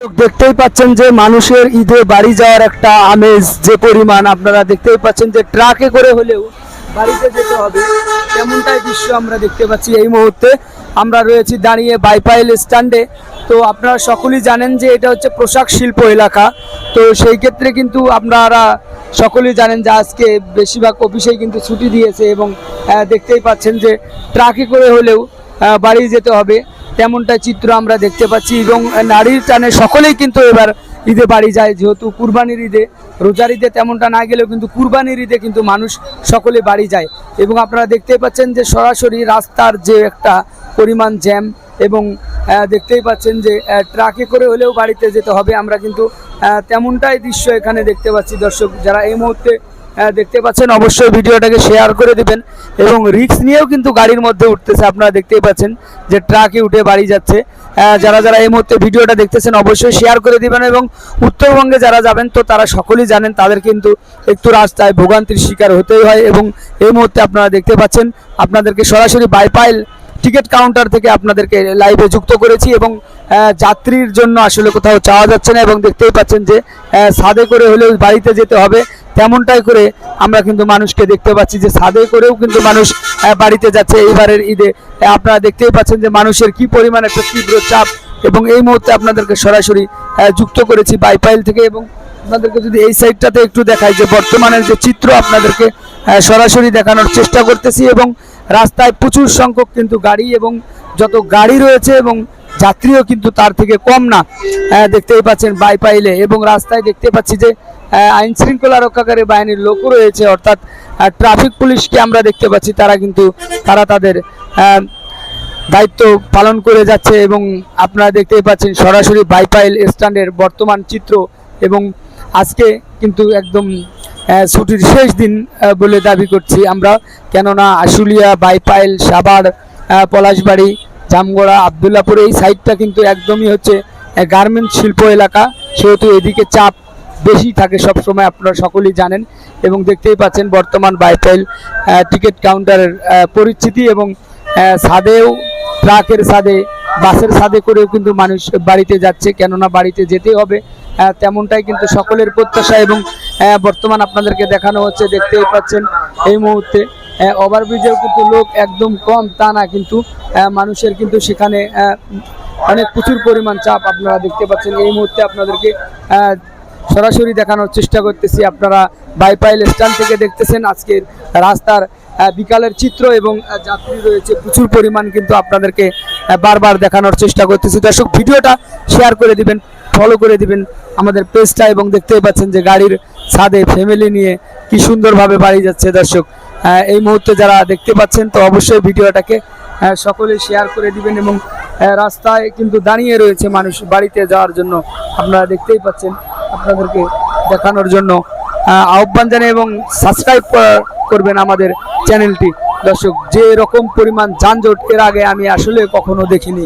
দেখতেই পাচ্ছেন যে মানুষের ঈদে বাড়ি যাওয়ার একটা আমেজ, যে পরিমাণ আপনারা দেখতেই পাচ্ছেন যে ট্রাকে করে হলেও বাড়িতে যেতে হবে, তেমনটাই দৃশ্য আমরা দেখতে পাচ্ছি এই মুহূর্তে। আমরা রয়েছি দাঁড়িয়ে বাইপাইল স্ট্যান্ডে। তো আপনারা সকলেই জানেন যে এটা হচ্ছে পোশাক শিল্প এলাকা। তো সেই ক্ষেত্রে কিন্তু আপনারা সকলেই জানেন যে আজকে বেশিরভাগ অফিসেই কিন্তু ছুটি দিয়েছে এবং দেখতেই পাচ্ছেন যে ট্রাকে করে হলেও বাড়ি যেতে হবে। তেমনটা চিত্র আমরা দেখতে পাচ্ছি এবং নারীর টানে সকলেই কিন্তু এবার ঈদে বাড়ি যায়। যেহেতু কুরবানির ঈদে, রোজার ঈদে তেমনটা না গেলেও কিন্তু কুরবানির ঈদে কিন্তু মানুষ সকলে বাড়ি যায়। এবং আপনারা দেখতেই পাচ্ছেন যে সরাসরি রাস্তার যে একটা পরিমাণ জ্যাম এবং দেখতেই পাচ্ছেন যে ট্রাকে করে হলেও বাড়িতে যেতে হবে। আমরা কিন্তু তেমনটাই দৃশ্য এখানে দেখতে পাচ্ছি দর্শক, যারা এই মুহূর্তে দেখতে পাচ্ছেন, অবশ্যই ভিডিওটাকে শেয়ার করে দিবেন। এবং রিক্স নিয়েও কিন্তু গাড়ির মধ্যে উঠতেছে, আপনারা দেখতেই পাচ্ছেন যে ট্রাকে উঠে বাড়ি যাচ্ছে। যারা যারা এই মুহূর্তে ভিডিওটা দেখতেছেন, অবশ্যই শেয়ার করে দিবেন এবং উত্তরবঙ্গে যারা যাবেন, তো তারা সকলেই জানেন, তাদের কিন্তু একটু রাস্তায় ভোগান্তির শিকার হতেই হয় এবং এই মুহূর্তে আপনারা দেখতে পাচ্ছেন, আপনাদেরকে সরাসরি বাইপাইল টিকিট কাউন্টার থেকে আপনাদেরকে লাইভে যুক্ত করেছি এবং যাত্রীর জন্য আসলে কোথাও চাওয়া যাচ্ছে না এবং দেখতেই পাচ্ছেন যে ছাদে করে হলেও বাড়িতে যেতে হবে। তেমনটাই করে আমরা কিন্তু মানুষকে দেখতে পাচ্ছি যে ছাদে করেও কিন্তু মানুষ বাড়িতে যাচ্ছে। এইবারের ঈদে আপনারা দেখতেই পাচ্ছেন যে মানুষের কি পরিমাণ একটা তীব্র চাপ এবং এই মুহূর্তে আপনাদেরকে সরাসরি যুক্ত করেছি বাইপাইল থেকে এবং আপনাদেরকে যদি এই সাইডটাতে একটু দেখাই যে বর্তমানের যে চিত্র আপনাদেরকে সরাসরি দেখানোর চেষ্টা করতেছি এবং রাস্তায় প্রচুর সংখ্যক কিন্তু গাড়ি এবং যত গাড়ি রয়েছে এবং যাত্রীও কিন্তু তার থেকে কম না। দেখতেই পাচ্ছেন বাইপাইলে এবং রাস্তায় দেখতে পাচ্ছি যে আইন শৃঙ্খলা রক্ষাকারী বাহিনীর লোকও রয়েছে, অর্থাৎ ট্রাফিক পুলিশকে আমরা দেখতে পাচ্ছি, তারা কিন্তু, তারা তাদের দায়িত্ব পালন করে যাচ্ছে এবং আপনারা দেখতেই পাচ্ছেন সরাসরি বাইপাইল স্ট্যান্ডের বর্তমান চিত্র এবং আজকে কিন্তু একদম ছুটির শেষ দিন বলে দাবি করছি আমরা। কেননা আশুলিয়া, বাইপাইল, সাভার পলাশবাড়ি, জামগড়া, আবদুল্লাপুর এই সাইডটা কিন্তু একদমই হচ্ছে গার্মেন্টস শিল্প এলাকা। সেহেতু এদিকে চাপ বেশি থাকে সব সময় আপনারা সকলেই জানেন। এবং দেখতেই পাচ্ছেন বর্তমান বাইপাইল টিকিট কাউন্টারের পরিস্থিতি এবং ছাদেও ট্রাকের ছাদে বাসের ছাদে করেও কিন্তু মানুষ বাড়িতে যাচ্ছে, কেননা বাড়িতে যেতে হবে তেমনটাই কিন্তু সকলের প্রত্যাশা এবং বর্তমান আপনাদেরকে দেখানো হচ্ছে, দেখতেই পাচ্ছেন এই মুহূর্তে ওভারব্রিজেও কিন্তু লোক একদম কম, তা না কিন্তু মানুষের কিন্তু সেখানে অনেক প্রচুর পরিমাণ চাপ আপনারা দেখতে পাচ্ছেন। এই মুহূর্তে আপনাদেরকে সরাসরি দেখানোর চেষ্টা করতেছি। আপনারা বাইপাইল স্ট্যান্ড থেকে দেখতেছেন আজকের রাস্তার বিকালের চিত্র এবং যাত্রী রয়েছে। প্রচুর পরিমাণ কিন্তু আপনাদেরকে বারবার দেখানোর চেষ্টা করতেছি। দর্শক, ভিডিওটা শেয়ার করে দিবেন ফলো করে দিবেন আমাদের পেজটা এবং দেখতেই পাচ্ছেন যে গাড়ির ছাদে ফ্যামিলি নিয়ে কি সুন্দরভাবে বাড়ি যাচ্ছে দর্শক। এই মুহূর্তে যারা দেখতে পাচ্ছেন তো অবশ্যই ভিডিওটাকে সকলে শেয়ার করে দিবেন এবং রাস্তায় কিন্তু দাঁড়িয়ে রয়েছে মানুষ বাড়িতে যাওয়ার জন্য। আপনারা দেখতেই পাচ্ছেন আপনাদেরকে দেখানোর জন্য আহ্বান জানাই এবং সাবস্ক্রাইব করবেন আমাদের চ্যানেলটি দর্শক যে রকম পরিমাণ যানজট, এর আগে আমি আসলে কখনো দেখিনি।